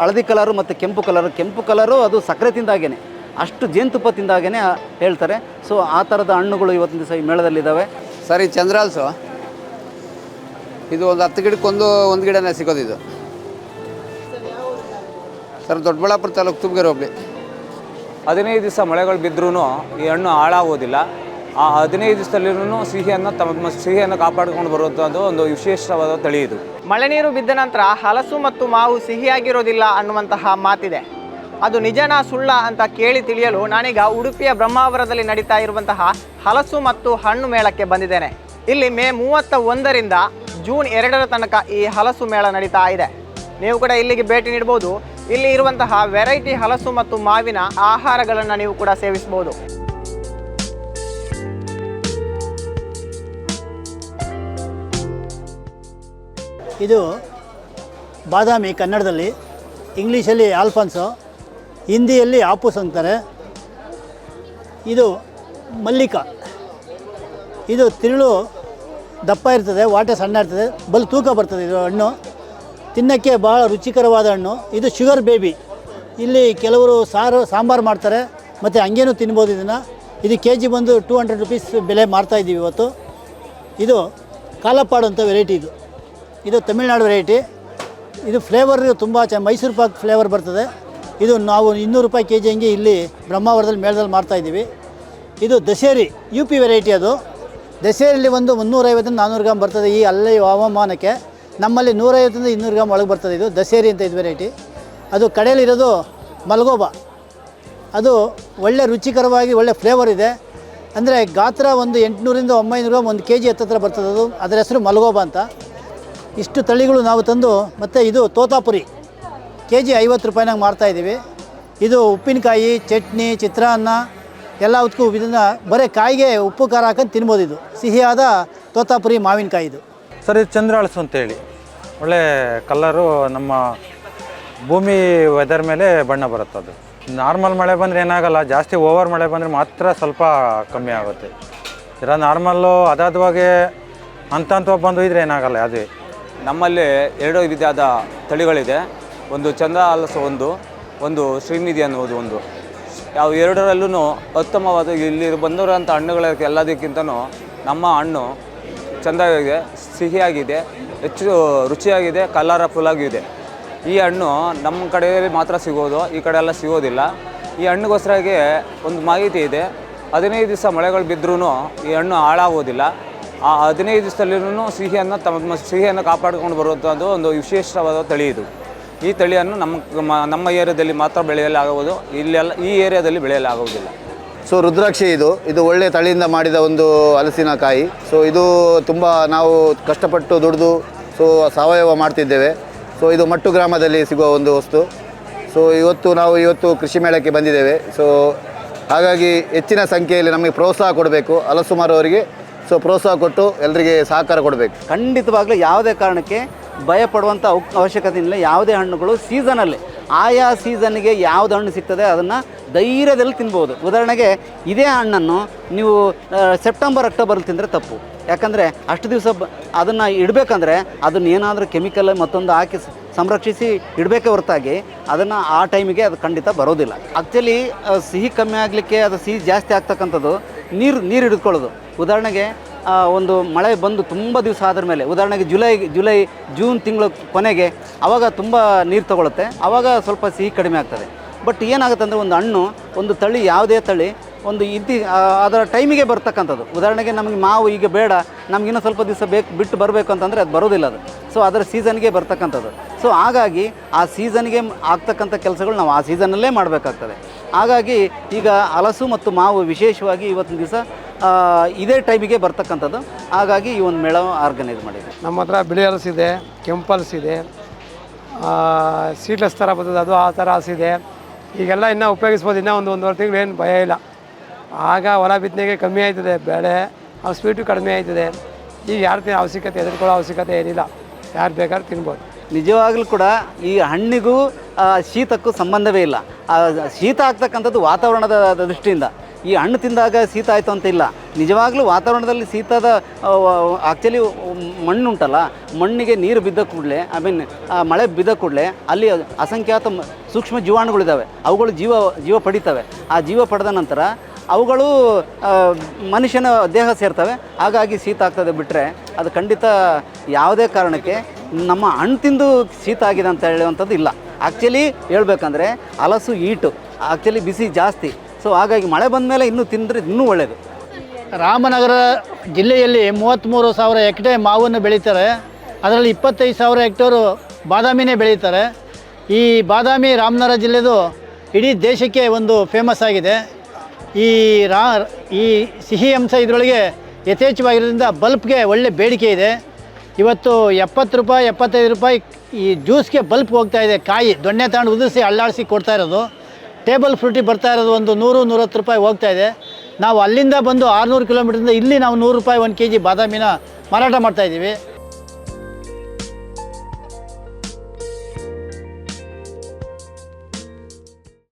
ಹಳದಿ ಕಲರು ಮತ್ತು ಕೆಂಪು ಕಲರು. ಕೆಂಪು ಕಲರು ಅದು ಸಕ್ಕರೆ ತಿಂದಾಗೇನೆ. ಅಷ್ಟು ಜೇನುತುಪ್ಪ ತಿಂದಾಗೇ ಹೇಳ್ತಾರೆ. ಸೊ ಆ ಥರದ ಹಣ್ಣುಗಳು ಇವತ್ತಿನ ದಿವಸ ಈ ಮೇಳದಲ್ಲಿದ್ದಾವೆ ಸರಿ ಈ ಚಂದ್ರಾಲ್ಸು ಇದು ಒಂದು ಹತ್ತು ಗಿಡಕ್ಕೊಂದು ಒಂದು ಗಿಡನೇ ಸಿಗೋದು ಇದು. ಸರ್ ದೊಡ್ಡಬಳ್ಳಾಪುರ ತಾಲೂಕು ತುಮಕೂರು ಹೋಗ್ಲಿ. ಹದಿನೈದು ದಿವಸ ಮಳೆಗಳು ಬಿದ್ದರೂ ಈ ಹಣ್ಣು ಹಾಳಾಗೋದಿಲ್ಲ. ಆ ಹದಿನೈದು ದಿವಸದಲ್ಲಿನೂ ಸಿಹಿಯನ್ನು ತಮ್ಮ ಸಿಹಿಯನ್ನು ಕಾಪಾಡಿಕೊಂಡು ಬರುವಂಥದ್ದು ಒಂದು ವಿಶೇಷವಾದ ತಳಿ ಇದು. ಮಳೆ ನೀರು ಬಿದ್ದ ನಂತರ ಹಲಸು ಮತ್ತು ಮಾವು ಸಿಹಿಯಾಗಿರೋದಿಲ್ಲ ಅನ್ನುವಂತಹ ಮಾತಿದೆ. ಅದು ನಿಜನ ಸುಳ್ಳ ಅಂತ ಕೇಳಿ ತಿಳಿಯಲು ನಾನೀಗ ಉಡುಪಿಯ ಬ್ರಹ್ಮಾವರದಲ್ಲಿ ನಡೀತಾ ಇರುವಂತಹ ಹಲಸು ಮತ್ತು ಹಣ್ಣು ಮೇಳಕ್ಕೆ ಬಂದಿದ್ದೇನೆ. ಇಲ್ಲಿ ಮೇ ಮೂವತ್ತ ಒಂದರಿಂದ ಜೂನ್ ಎರಡರ ತನಕ ಈ ಹಲಸು ಮೇಳ ನಡೀತಾ ಇದೆ. ನೀವು ಕೂಡ ಇಲ್ಲಿಗೆ ಭೇಟಿ ನೀಡಬಹುದು ಇಲ್ಲಿ ಇರುವಂತಹ ವೆರೈಟಿ ಹಲಸು ಮತ್ತು ಮಾವಿನ ಆಹಾರಗಳನ್ನು ನೀವು ಕೂಡ ಸೇವಿಸಬಹುದು ಇದು ಬಾದಾಮಿ ಕನ್ನಡದಲ್ಲಿ, ಇಂಗ್ಲೀಷಲ್ಲಿ ಆಲ್ಫನ್ಸು, ಹಿಂದಿಯಲ್ಲಿ ಆಪೂಸ್ ಅಂತಾರೆ. ಇದು ಮಲ್ಲಿಕ. ಇದು ತಿರುಳು ದಪ್ಪ ಇರ್ತದೆ, ವಾಟೆ ಸಣ್ಣ ಇರ್ತದೆ, ಬಲ್ ತೂಕ ಬರ್ತದೆ ಇದು ಹಣ್ಣು. ತಿನ್ನೋಕ್ಕೆ ಭಾಳ ರುಚಿಕರವಾದ ಹಣ್ಣು. ಇದು ಶುಗರ್ ಬೇಬಿ. ಇಲ್ಲಿ ಕೆಲವರು ಸಾರು, ಸಾಂಬಾರು ಮಾಡ್ತಾರೆ, ಮತ್ತು ಹಂಗೇನು ತಿನ್ಬೋದು ಇದನ್ನು. ಇದು ಕೆ ಜಿ ಬಂದು ಟೂ ಹಂಡ್ರೆಡ್ ರುಪೀಸ್ ಬೆಲೆ ಮಾರ್ತಾ ಇದ್ದೀವಿ ಇವತ್ತು. ಇದು ಕಾಲಪ್ಪಾಡು ಅಂತ ವೆರೈಟಿ ಇದು. ಇದು ತಮಿಳ್ನಾಡು ವೆರೈಟಿ ಇದು ಫ್ಲೇವರ್ ತುಂಬ ಚೆ ಮೈಸೂರು ಪಾಕ್ ಫ್ಲೇವರ್ ಬರ್ತದೆ. ಇದು ನಾವು ಇನ್ನೂರು ರೂಪಾಯಿ ಕೆ ಜಿ ಹಂಗೆ ಇಲ್ಲಿ ಬ್ರಹ್ಮಾವರದಲ್ಲಿ, ಮೇಳದಲ್ಲಿ ಮಾಡ್ತಾ ಇದ್ದೀವಿ. ಇದು ದಸೇರಿ ಯು ಪಿ ವೆರೈಟಿ ಅದು. ದಸೇರಿಯಲ್ಲಿ ಒಂದು ಮುನ್ನೂರೈವತ್ತರಿಂದ ನಾನ್ನೂರು ಗ್ರಾಮ್ ಬರ್ತದೆ ಈ ಅಲ್ಲಿ ಹವಾಮಾನಕ್ಕೆ. ನಮ್ಮಲ್ಲಿ ನೂರೈವತ್ತರಿಂದ ಇನ್ನೂರು ಗ್ರಾಮ್ ಒಳಗೆ ಬರ್ತದೆ ಇದು ದಸೇರಿ ಅಂತ ಇದು ವೆರೈಟಿ ಅದು ಕಡೆಯಲ್ಲಿರೋದು ಮಲ್ಗೋಬ. ಅದು ಒಳ್ಳೆ ರುಚಿಕರವಾಗಿ ಒಳ್ಳೆ ಫ್ಲೇವರ್ ಇದೆ. ಅಂದರೆ ಗಾತ್ರ ಒಂದು ಎಂಟುನೂರಿಂದ ಒಂಬೈನೂರು ಒಂದು ಕೆ ಜಿ ಹತ್ತತ್ರ ಬರ್ತದೆ ಅದು. ಅದರ ಹೆಸರು ಮಲ್ಗೋಬ ಅಂತ. ಇಷ್ಟು ತಳಿಗಳು ನಾವು ತಂದು ಮತ್ತು ಇದು ತೋತಾಪುರಿ ಕೆ ಜಿ ಐವತ್ತು ರೂಪಾಯಿನಾಗ ಮಾರ್ತಾಯಿದ್ದೀವಿ ಇದು ಉಪ್ಪಿನಕಾಯಿ, ಚಟ್ನಿ, ಚಿತ್ರಾನ್ನ ಎಲ್ಲದಕ್ಕೂ ಇದನ್ನು ಬರೀ ಕಾಯಿಗೆ ಉಪ್ಪು ಖಾರ ಹಾಕೊಂಡು ತಿನ್ಬೋದು ಇದು. ಸಿಹಿಯಾದ ತೋತಾಪುರಿ ಮಾವಿನಕಾಯಿ ಇದು. ಸರ್, ಇದು ಚಂದ್ರಾಳಸು ಅಂತೇಳಿ. ಒಳ್ಳೆ ಕಲ್ಲರು ನಮ್ಮ ಭೂಮಿ ವೆದರ್ ಮೇಲೆ ಬಣ್ಣ ಬರುತ್ತೆ ಅದು. ನಾರ್ಮಲ್ ಮಳೆ ಬಂದರೆ ಏನಾಗಲ್ಲ, ಜಾಸ್ತಿ ಓವರ್ ಮಳೆ ಬಂದರೆ ಮಾತ್ರ ಸ್ವಲ್ಪ ಕಮ್ಮಿ ಆಗುತ್ತೆ. ಇರೋ ನಾರ್ಮಲ್ಲು ಅದಾದವಾಗೆ ಅಂತಂತ ಬಂದು ಇದ್ರೆ ಏನಾಗಲ್ಲ, ಅದೇ. ನಮ್ಮಲ್ಲಿ ಎರಡು ರೀತಿಯಾದ ತಳಿಗಳಿದೆ. ಒಂದು ಚಂದ್ರ ಹಲಸು ಒಂದು ಒಂದು ಶ್ರೀನಿಧಿ ಅನ್ನುವುದು ಒಂದು. ಯಾವ ಎರಡರಲ್ಲೂ ಉತ್ತಮವಾದ ಇಲ್ಲಿ ಬಂದಿರೋಂಥ ಹಣ್ಣುಗಳ ಎಲ್ಲದಕ್ಕಿಂತನೂ ನಮ್ಮ ಹಣ್ಣು ಚೆಂದಾಗಿದೆ ಸಿಹಿಯಾಗಿದೆ, ಹೆಚ್ಚು ರುಚಿಯಾಗಿದೆ ಕಲರ್ಫುಲ್ ಆಗಿದೆ ಈ ಹಣ್ಣು ನಮ್ಮ ಕಡೆಯಲ್ಲಿ ಮಾತ್ರ ಸಿಗೋದು, ಈ ಕಡೆ ಎಲ್ಲ ಸಿಗೋದಿಲ್ಲ. ಈ ಹಣ್ಣುಗೋಸ್ಕರಾಗಿ ಒಂದು ಮಾಹಿತಿ ಇದೆ. ಹದಿನೈದು ದಿವಸ ಮಳೆಗಳು ಬಿದ್ದರೂ ಈ ಹಣ್ಣು ಹಾಳಾಗೋದಿಲ್ಲ. ಆ ಹದಿನೈದು ದಿವಸದಲ್ಲಿನೂ ಸಿಹಿಯನ್ನು ತಮ್ಮ ಸಿಹಿಯನ್ನು ಕಾಪಾಡಿಕೊಂಡು ಬರುವಂಥದ್ದು ಒಂದು ವಿಶೇಷವಾದ ತಳಿ ಇದು. ಈ ತಳಿಯನ್ನು ನಮ್ಮ ನಮ್ಮ ಏರಿಯಾದಲ್ಲಿ ಮಾತ್ರ ಬೆಳೆಯಲಾಗುವುದು. ಇಲ್ಲೆಲ್ಲ ಈ ಏರಿಯಾದಲ್ಲಿ ಬೆಳೆಯಲಾಗುವುದಿಲ್ಲ. ಸೊ ರುದ್ರಾಕ್ಷಿ ಇದು. ಇದು ಒಳ್ಳೆಯ ತಳಿಯಿಂದ ಮಾಡಿದ ಒಂದು ಹಲಸಿನಕಾಯಿ ಸೊ ಇದು ತುಂಬ ನಾವು ಕಷ್ಟಪಟ್ಟು ದುಡಿದು ಸೊ ಸಾವಯವ ಮಾಡ್ತಿದ್ದೇವೆ. ಸೊ ಇದು ಮಟ್ಟು ಗ್ರಾಮದಲ್ಲಿ ಸಿಗುವ ಒಂದು ವಸ್ತು. ಸೊ ಇವತ್ತು ನಾವು ಇವತ್ತು ಕೃಷಿ ಮೇಳಕ್ಕೆ ಬಂದಿದ್ದೇವೆ. ಸೊ ಹಾಗಾಗಿ ಹೆಚ್ಚಿನ ಸಂಖ್ಯೆಯಲ್ಲಿ ನಮಗೆ ಪ್ರೋತ್ಸಾಹ ಕೊಡಬೇಕು. ಹಲಸು ಮಾರುವವರಿಗೆ ಸೊ ಪ್ರೋತ್ಸಾಹ ಕೊಟ್ಟು ಎಲ್ಲರಿಗೆ ಸಹಕಾರ ಕೊಡಬೇಕು. ಖಂಡಿತವಾಗ್ಲೂ ಯಾವುದೇ ಕಾರಣಕ್ಕೆ ಭಯ ಪಡುವಂಥ ಅವ್- ಅವಶ್ಯಕತೆ ಇಲ್ಲ ಯಾವುದೇ ಹಣ್ಣುಗಳು ಸೀಸನಲ್ಲಿ. ಆಯಾ ಸೀಸನ್ಗೆ ಯಾವ್ದು ಹಣ್ಣು ಸಿಗ್ತದೆ ಅದನ್ನು ಧೈರ್ಯದಲ್ಲಿ ತಿನ್ಬೋದು. ಉದಾಹರಣೆಗೆ ಇದೇ ಹಣ್ಣನ್ನು ನೀವು ಸೆಪ್ಟೆಂಬರ್ ಅಕ್ಟೋಬರಲ್ಲಿ ತಿಂದರೆ ತಪ್ಪು. ಯಾಕಂದರೆ ಅಷ್ಟು ದಿವಸ ಬ ಅದನ್ನು ಇಡಬೇಕಂದ್ರೆ ಅದನ್ನು ಏನಾದರೂ ಕೆಮಿಕಲ್ ಮತ್ತೊಂದು ಹಾಕಿ ಸಂರಕ್ಷಿಸಿ ಇಡಬೇಕೇ ಹೊರತಾಗಿ ಅದನ್ನು ಆ ಟೈಮಿಗೆ ಅದು ಖಂಡಿತ ಬರೋದಿಲ್ಲ. ಆ್ಯಕ್ಚುಲಿ ಸಿಹಿ ಕಮ್ಮಿ ಆಗಲಿಕ್ಕೆ ಅದು ಸಿಹಿ ಜಾಸ್ತಿ ಆಗ್ತಕ್ಕಂಥದ್ದು ನೀರು ನೀರು ಹಿಡಿದುಕೊಳ್ಳೋದು ಉದಾಹರಣೆಗೆ ಒಂದು ಮಳೆ ಬಂದು ತುಂಬ ದಿವಸ ಆದ ಮೇಲೆ, ಉದಾಹರಣೆಗೆ ಜುಲೈ ಜುಲೈ, ಜೂನ್ ತಿಂಗಳ ಕೊನೆಗೆ ಆವಾಗ ತುಂಬ ನೀರು ತಗೊಳುತ್ತೆ ಆವಾಗ ಸ್ವಲ್ಪ ಸಿಹಿ ಕಡಿಮೆ ಆಗ್ತದೆ. ಬಟ್ ಏನಾಗುತ್ತೆ ಅಂದರೆ ಒಂದು ಹಣ್ಣು, ಒಂದು ತಳಿ ಯಾವುದೇ ತಳಿ, ಒಂದು ಇದ್ದಿ ಅದರ ಟೈಮಿಗೆ ಬರ್ತಕ್ಕಂಥದ್ದು. ಉದಾಹರಣೆಗೆ ನಮಗೆ ಮಾವು ಈಗ ಬೇಡ ನಮಗಿನ್ನೂ ಸ್ವಲ್ಪ ದಿವಸ ಬೇಕು, ಬಿಟ್ಟು ಬರಬೇಕು ಅಂತಂದರೆ ಅದು ಬರೋದಿಲ್ಲ ಅದು. ಸೊ ಅದರ ಸೀಸನ್ಗೆ ಬರ್ತಕ್ಕಂಥದ್ದು. ಸೊ ಹಾಗಾಗಿ ಆ ಸೀಸನ್ಗೆ ಆಗ್ತಕ್ಕಂಥ ಕೆಲಸಗಳು ನಾವು ಆ ಸೀಸನಲ್ಲೇ ಮಾಡಬೇಕಾಗ್ತದೆ. ಹಾಗಾಗಿ ಈಗ ಹಲಸು ಮತ್ತು ಮಾವು ವಿಶೇಷವಾಗಿ ಇವತ್ತಿನ ದಿವಸ ಇದೇ ಟೈಮಿಗೆ ಬರ್ತಕ್ಕಂಥದ್ದು. ಹಾಗಾಗಿ ಈ ಒಂದು ಮೇಳ ಆರ್ಗನೈಸ್ ಮಾಡಿದೆ ನಮ್ಮ ಹತ್ರ ಬಿಳಿ ಹಲಸು ಇದೆ, ಕೆಂಪು ಇದೆ ಸೀಡ್ಲೆಸ್ ಥರ ಬರ್ತದೆ, ಅದು ಆ ಥರ ಇದೆ. ಈಗೆಲ್ಲ ಇನ್ನೂ ಉಪಯೋಗಿಸ್ಬೋದು, ಇನ್ನೂ ಒಂದು ಒಂದೂವರೆ ತಿಂಗಳು ಏನು ಭಯ ಇಲ್ಲ. ಆಗ ಹೊಲ ಬಿತ್ತನೆಗೆ ಕಮ್ಮಿ ಆಯ್ತದೆ, ಬೆಳೆ ಆ ಸ್ವೀಟು ಕಡಿಮೆ ಆಯ್ತದೆ. ಈಗ ಯಾರು ಅವಶ್ಯಕತೆ, ಎದುರ್ಕೊಳ್ಳೋ ಅವಶ್ಯಕತೆ ಏನಿಲ್ಲ. ಯಾರು ಬೇಕಾದ್ರೂ ತಿನ್ಬೋದು. ನಿಜವಾಗ್ಲೂ ಕೂಡ ಈ ಹಣ್ಣಿಗೂ ಶೀತಕ್ಕೂ ಸಂಬಂಧವೇ ಇಲ್ಲ. ಶೀತ ಆಗ್ತಕ್ಕಂಥದ್ದು ವಾತಾವರಣದ ದೃಷ್ಟಿಯಿಂದ. ಈ ಹಣ್ಣು ತಿಂದಾಗ ಶೀತ ಆಯಿತು ಅಂತ ಇಲ್ಲ. ನಿಜವಾಗಲೂ ವಾತಾವರಣದಲ್ಲಿ ಶೀತದ ಆ್ಯಕ್ಚುಲಿ ಮಣ್ಣುಂಟಲ್ಲ, ಮಣ್ಣಿಗೆ ನೀರು ಬಿದ್ದ ಕೂಡಲೇ ಐ ಮೀನ್ ಮಳೆ ಬಿದ್ದ ಕೂಡಲೇ ಅಲ್ಲಿ ಅಸಂಖ್ಯಾತ ಸೂಕ್ಷ್ಮ ಜೀವಾಣುಗಳಿದ್ದಾವೆ ಅವುಗಳು ಜೀವ ಜೀವ ಪಡಿತವೆ. ಆ ಜೀವ ಪಡೆದ ನಂತರ ಅವುಗಳು ಮನುಷ್ಯನ ದೇಹ ಸೇರ್ತವೆ. ಹಾಗಾಗಿ ಶೀತ ಆಗ್ತದೆ ಬಿಟ್ಟರೆ ಅದು ಖಂಡಿತ ಯಾವುದೇ ಕಾರಣಕ್ಕೆ ನಮ್ಮ ಹಣ್ಣು ತಿಂದು ಶೀತ ಆಗಿದೆ ಅಂತ ಹೇಳುವಂಥದ್ದು ಇಲ್ಲ. ಆ್ಯಕ್ಚುಲಿ ಹೇಳ್ಬೇಕಂದ್ರೆ ಹಲಸು ಈಟು ಆ್ಯಕ್ಚುಲಿ ಬಿಸಿ ಜಾಸ್ತಿ. ಸೊ ಹಾಗಾಗಿ ಮಳೆ ಬಂದ ಮೇಲೆ ಇನ್ನೂ ತಿಂದರೆ ಇನ್ನೂ ಒಳ್ಳೆಯದು ರಾಮನಗರ ಜಿಲ್ಲೆಯಲ್ಲಿ ಮೂವತ್ತ್ಮೂರು ಸಾವಿರ ಹೆಕ್ಟೇ ಮಾವನ್ನು ಬೆಳೀತಾರೆ. ಅದರಲ್ಲಿ ಇಪ್ಪತ್ತೈದು ಸಾವಿರ ಹೆಕ್ಟೇರು ಬಾದಾಮಿನೇ ಬೆಳೀತಾರೆ. ಈ ಬಾದಾಮಿ ರಾಮನಗರ ಜಿಲ್ಲೆದು ಇಡೀ ದೇಶಕ್ಕೆ ಒಂದು ಫೇಮಸ್ ಆಗಿದೆ. ಈ ರಾ ಈ ಸಿಹಿ ಅಂಶ ಇದರೊಳಗೆ ಯಥೇಚ್ಛವಾಗಿರೋದ್ರಿಂದ ಬಲ್ಪ್ಗೆ ಒಳ್ಳೆ ಬೇಡಿಕೆ ಇದೆ. ಇವತ್ತು ಎಪ್ಪತ್ತು ರೂಪಾಯಿ, ಎಪ್ಪತ್ತೈದು ರೂಪಾಯಿ ಈ ಜ್ಯೂಸ್ಗೆ ಬಲ್ಪ್ ಹೋಗ್ತಾ ಇದೆ. ಕಾಯಿ, ದೊಣ್ಣೆ ತಗೊಂಡು ಉದಿಸಿ ಅಳ್ಳಾಡಿಸಿ ಕೊಡ್ತಾ ಇರೋದು. ಟೇಬಲ್ ಫ್ರೂಟಿ ಬರ್ತಾ ಇರೋದು ಒಂದು ನೂರು, ನೂರತ್ತು ರೂಪಾಯಿ ಹೋಗ್ತಾ ಇದೆ. ನಾವು ಅಲ್ಲಿಂದ ಬಂದು ಆರುನೂರು ಕಿಲೋಮೀಟ್ರಿಂದ ಇಲ್ಲಿ ನಾವು ನೂರು ರೂಪಾಯಿ, ಒಂದು ಕೆ ಜಿ ಬಾದಾಮಿನ ಮಾರಾಟ ಮಾಡ್ತಾಯಿದ್ದೀವಿ